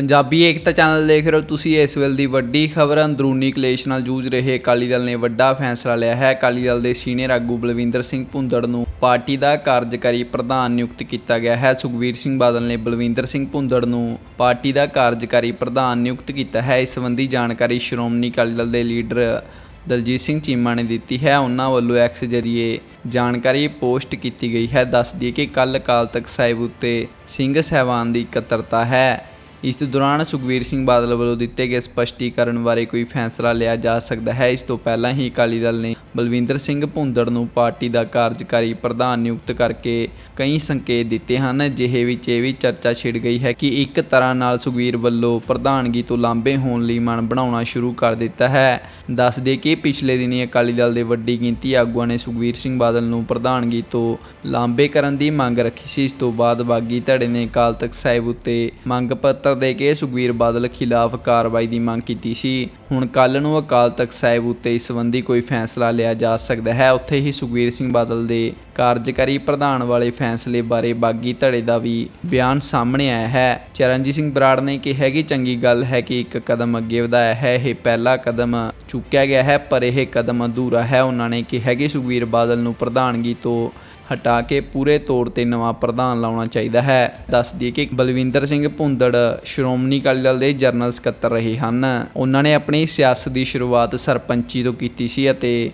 ਪੰਜਾਬੀ ਏਕਤਾ channel ਦੇਖ ਰਹੇ ਹੋ ਤੁਸੀਂ ਇਸ ਵੇਲੇ ਦੀ ਵੱਡੀ ਖਬਰ, ਅੰਦਰੂਨੀ ਕਲੇਸ਼ ਨਾਲ ਜੂਝ ਰਹੇ ਅਕਾਲੀ ਦਲ ਨੇ ਵੱਡਾ ਫੈਸਲਾ ਲਿਆ ਹੈ। ਅਕਾਲੀ ਦਲ ਦੇ ਸੀਨੀਅਰ ਆਗੂ ਬਲਵਿੰਦਰ ਸਿੰਘ ਭੁੰਦੜ ਨੂੰ ਪਾਰਟੀ ਦਾ ਕਾਰਜਕਾਰੀ ਪ੍ਰਧਾਨ ਨਿਯੁਕਤ ਕੀਤਾ ਗਿਆ ਹੈ। ਸੁਖਵੀਰ ਸਿੰਘ ਬਾਦਲ ਨੇ ਬਲਵਿੰਦਰ ਸਿੰਘ ਭੁੰਦੜ ਨੂੰ ਪਾਰਟੀ ਦਾ ਕਾਰਜਕਾਰੀ ਪ੍ਰਧਾਨ ਨਿਯੁਕਤ ਕੀਤਾ ਹੈ। ਇਸ ਸੰਬੰਧੀ ਜਾਣਕਾਰੀ ਸ਼੍ਰੋਮਣੀ ਅਕਾਲੀ ਦਲ ਦੇ ਲੀਡਰ ਦਲਜੀਤ ਸਿੰਘ ਚੀਮਾ ਨੇ ਦਿੱਤੀ ਹੈ। ਉਹਨਾਂ ਵੱਲੋਂ ਐਕਸ ਜਰੀਏ ਜਾਣਕਾਰੀ ਪੋਸਟ ਕੀਤੀ ਗਈ ਹੈ। ਦੱਸ ਦਈਏ ਕਿ ਕੱਲ ਅਕਾਲ ਤਖਤ ਸਾਹਿਬ ਉੱਤੇ ਸਿੰਘ ਸਹਿਬਾਨ ਦੀ ਇਕੱਤਰਤਾ ਹੈ। ਇਸ ਦੌਰਾਨ ਸੁਖਵੀਰ ਸਿੰਘ ਬਾਦਲ ਵੱਲੋਂ ਦਿੱਤੇ ਗਏ ਸਪਸ਼ਟੀਕਰਨ ਬਾਰੇ ਕੋਈ ਫੈਸਲਾ ਲਿਆ ਜਾ ਸਕਦਾ ਹੈ। ਇਸ ਤੋਂ ਪਹਿਲਾਂ ਹੀ ਅਕਾਲੀ ਦਲ ਨੇ ਬਲਵਿੰਦਰ ਸਿੰਘ ਭੁੰਦੜ ਨੂੰ ਪਾਰਟੀ ਦਾ ਕਾਰਜਕਾਰੀ ਪ੍ਰਧਾਨ ਨਿਯੁਕਤ ਕਰਕੇ ਕਈ ਸੰਕੇਤ ਦਿੱਤੇ ਹਨ। ਜਿਹੇ ਵਿੱਚ ਇਹ ਵੀ ਚਰਚਾ ਛਿੜ ਗਈ ਹੈ ਕਿ ਇੱਕ ਤਰ੍ਹਾਂ ਨਾਲ ਸੁਖਵੀਰ ਵੱਲੋਂ ਪ੍ਰਧਾਨਗੀ ਤੋਂ ਲਾਂਭੇ ਹੋਣ ਲਈ ਮਨ ਬਣਾਉਣਾ ਸ਼ੁਰੂ ਕਰ ਦਿੱਤਾ ਹੈ। ਦੱਸ ਦੇ ਕਿ ਪਿਛਲੇ ਦਿਨੀ ਅਕਾਲੀ ਦਲ ਦੇ ਵੱਡੀ ਗਿਣਤੀ ਆਗੂਆਂ ਨੇ ਸੁਖਵੀਰ ਸਿੰਘ ਬਾਦਲ ਨੂੰ ਪ੍ਰਧਾਨਗੀ ਤੋਂ ਲਾਂਭੇ ਕਰਨ ਦੀ ਮੰਗ ਰੱਖੀ ਸੀ। ਇਸ ਤੋਂ ਬਾਅਦ ਬਾਗੀ ਧੜੇ ਨੇ ਅਕਾਲ ਤਖਤ ਸਾਹਿਬ ਉੱਤੇ ਮੰਗ ਪੱਤਰ ਦੇ ਕੇ ਸੁਖਵੀਰ ਬਾਦਲ ਖਿਲਾਫ ਕਾਰਵਾਈ ਦੀ ਮੰਗ ਕੀਤੀ ਸੀ। ਹੁਣ ਕੱਲ ਨੂੰ ਅਕਾਲ ਤਖਤ ਸਾਹਿਬ ਉੱਤੇ ਇਸ ਸੰਬੰਧੀ ਕੋਈ ਫੈਸਲਾ ਲਿਆ ਜਾ ਸਕਦਾ ਹੈ। ਉੱਥੇ ਹੀ ਸੁਖਵੀਰ ਸਿੰਘ ਬਾਦਲ ਦੇ ਕਾਰਜਕਾਰੀ ਪ੍ਰਧਾਨ ਵਾਲੇ ਫੈਸਲੇ ਬਾਰੇ ਬਾਗੀ ਧੜੇ ਦਾ ਵੀ ਬਿਆਨ ਸਾਹਮਣੇ ਆਇਆ ਹੈ। ਚਰਨਜੀਤ ਸਿੰਘ ਬਰਾੜ ਨੇ ਕਿਹਾ ਕਿ ਚੰਗੀ ਗੱਲ ਹੈ ਕਿ ਇੱਕ ਕਦਮ ਅੱਗੇ ਵਧਾਇਆ ਹੈ। ਇਹ ਪਹਿਲਾ ਕਦਮ ਚੁੱਕਿਆ ਗਿਆ ਹੈ, ਪਰ ਇਹ ਕਦਮ ਅਧੂਰਾ ਹੈ। ਉਹਨਾਂ ਨੇ ਕਿਹਾ ਕਿ ਸੁਖਵੀਰ ਬਾਦਲ ਨੂੰ ਪ੍ਰਧਾਨਗੀ ਤੋਂ ਹਟਾ ਕੇ ਪੂਰੇ ਤੌਰ ਤੇ ਨਵਾਂ ਪ੍ਰਧਾਨ ਲਾਉਣਾ ਚਾਹੀਦਾ ਹੈ। ਦੱਸ ਦਈਏ ਕਿ ਬਲਵਿੰਦਰ ਸਿੰਘ ਭੁੰਦੜ ਸ਼੍ਰੋਮਣੀ ਅਕਾਲੀ ਦਲ ਦੇ ਜਨਰਲ ਸਕੱਤਰ ਰਹੇ ਹਨ। ਉਹਨਾਂ ਨੇ ਆਪਣੀ ਸਿਆਸਤ ਦੀ ਸ਼ੁਰੂਆਤ ਸਰਪੰਚੀ ਤੋਂ ਕੀਤੀ ਸੀ ਅਤੇ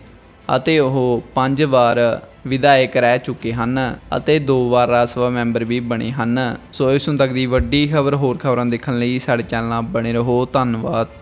ਅਤੇ ਉਹ ਪੰਜ ਵਾਰ ਵਿਧਾਇਕ ਰਹਿ ਚੁੱਕੇ ਹਨ ਅਤੇ ਦੋ ਵਾਰ ਰਾਜ ਸਭਾ ਮੈਂਬਰ ਵੀ ਬਣੇ ਹਨ। ਸੋ ਇਸ ਹੁਣ ਤੱਕ ਦੀ ਵੱਡੀ ਖਬਰ ਹੋਰ ਖਬਰਾਂ ਦੇਖਣ ਲਈ ਸਾਡੇ ਚੈਨਲ ਨਾਲ ਬਣੇ ਰਹੋ। ਧੰਨਵਾਦ।